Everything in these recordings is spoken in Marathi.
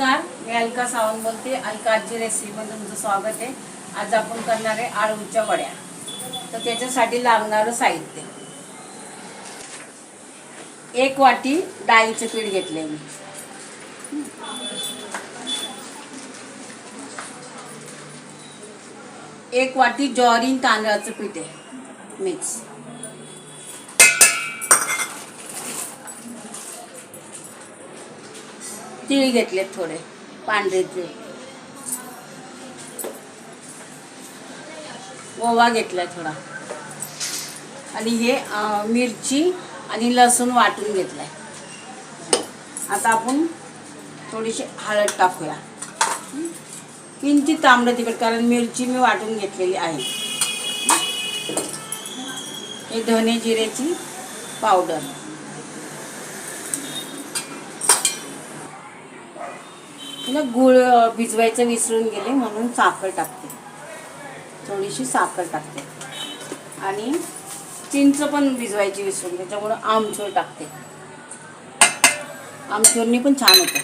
नमस्कार मी अलका सावंत बोलते. अलका अलकाची रेसिपीमध्ये तुमचं स्वागत आहे. आज आपण करणार आहे आळूच्या वड्या. तर त्याच्यासाठी लागणारं साहित्य. एक वाटी डाळीचे पीठ घेतले मी. एक वाटी ज्वारी तांदळाचं पीठ आहे. मिक्स. तिळ घेतलेत थोडे पांढरे तीळ ओवा घेतला थोडा. आणि हे मिरची आणि लसूण वाटून घेतलाय. आता आपण थोडीशी हळद टाकूया. किंचित तांबडं तिखट कारण मिरची मी वाटून घेतलेली आहे. हे धने जिऱ्याची पावडर. तिला गुळ भिजवायचं विसरून गेले म्हणून साखर टाकते. थोडीशी साखर टाकते. आणि चिंच पण भिजवायची विसरून त्याच्यामुळं आमचूर टाकते. आमचूरनी पण छान होतं.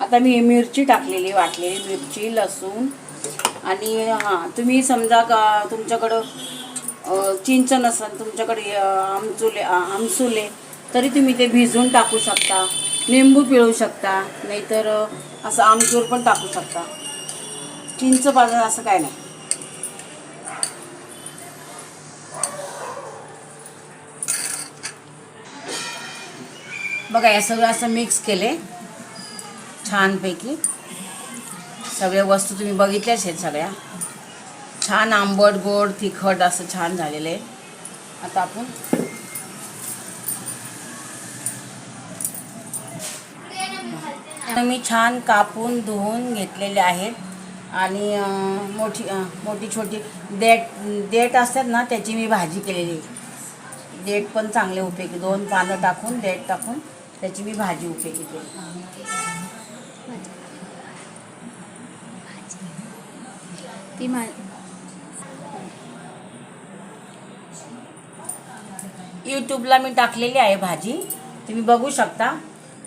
आता मी मिरची टाकलेली वाटलेली मिरची लसूण आणि हां तुम्ही समजा का तुमच्याकडं चिंच नसेल तुमच्याकडे आमचुले आमसुले तरी तुम्ही ते भिजून टाकू शकता. लिंबू पिळू शकता नाहीतर असं आमचूर पण टाकू शकता. चिंच पाहिजे असं काय नाही. बघा या सगळं असं मिक्स केले. छानपैकी. सगळ्या वस्तू तुम्ही बघितल्याच आहेत सगळ्या. छान आंबट गोड तिखट असं छान झालेलं आहे. आता आपण मी छान कापून धुवून घेतलेले आहेत. आणि मोठी मोठी छोटी देठ देठ असतात ना त्याची मी भाजी केलेली. आहे. देठ पण चांगले उपयोगी दोन पानं टाकून देठ टाकून त्याची मी भाजी उपयोगी केली. ती मा यूट्यूबला मी टाकलेली आहे भाजी. तुम्ही बघू शकता.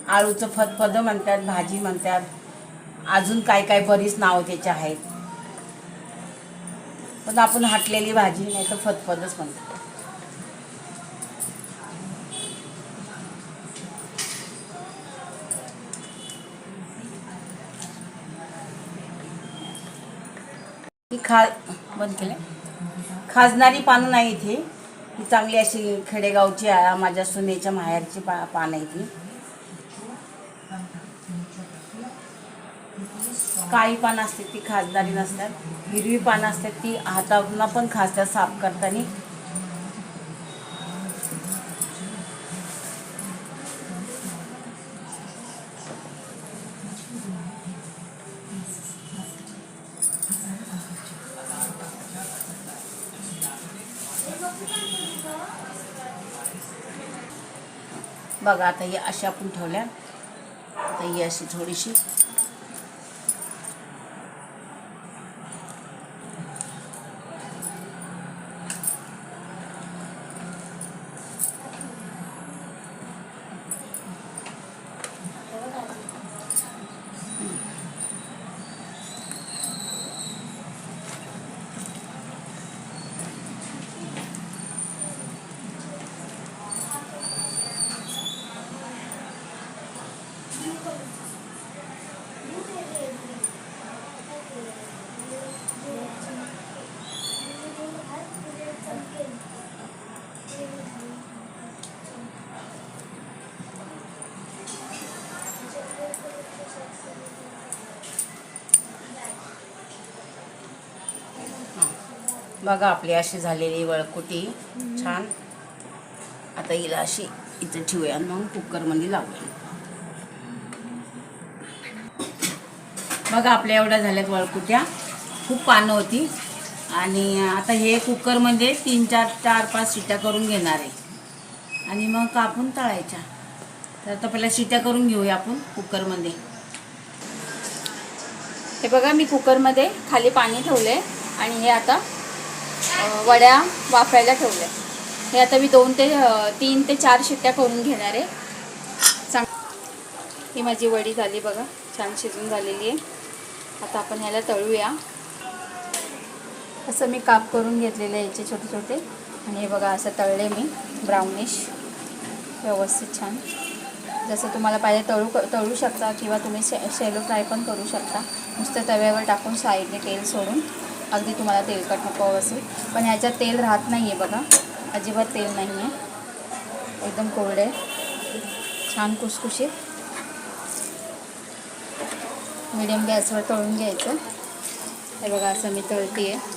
आळूचं फतफद म्हणतात भाजी म्हणतात. अजून काय काय बरीच नावं त्याची आहेत. पण आपण हाटलेली भाजी नाही तर फतफदच म्हणतो खा बंद केलं? खाजणारी पानं नाही इथे. ही चांगली अशी खेडेगावची माझ्या सुनेच्या माहेरची पा पानं आहे ती काळी पानं असते ती खासदारी नसतात. हिरवी पानं असतात ती हाताना पण खासतात साफ करताना. बघा आता ही अशी आपण ठेवल्या. आता ही अशी थोडीशी बघा आपली अशी झालेली वळकुटी. छान. आता हिला अशी इथं ठेवूया आणि मग कुकरमध्ये लावूया. बघा आपल्या एवढ्या झाल्यात वळकुट्या. खूप पानं होती. आणि आता हे कुकरमध्ये तीन चार चार पाच शिट्या करून घेणार आहे. आणि मग कापून तळायच्या. तर आता पहिल्या शिट्या करून घेऊया आपण कुकरमध्ये. हे बघा मी कुकरमध्ये खाली पाणी ठेवले आणि हे आता वड्या वाफायला ठेवल्या. हे आता मी दोन ते तीन ते चार शिट्ट्या करून घेणार आहे. चांग ही माझी वडी झाली बघा छान शिजून झालेली आहे. आता आपण ह्याला तळूया. असं मी काप करून घेतलेले याचे छोटे छोटे. आणि हे बघा असं तळले मी ब्राउनिश व्यवस्थित छान. जसं तुम्हाला पाहिजे तळू तळू शकता किंवा तुम्ही शे शेलो फ्राय पण करू शकता. नुसतं तव्यावर टाकून साईडने तेल सोडून. अगदी तुम्हाला तेलकट नको असेल पण ह्याच्यात तेल राहत नाही आहे बघा. अजिबात तेल नाही आहे एकदम कोरडे. छान कुसकुशीत मीडियम गॅसवर तळून घ्यायचं. हे बघा असं मी तळते आहे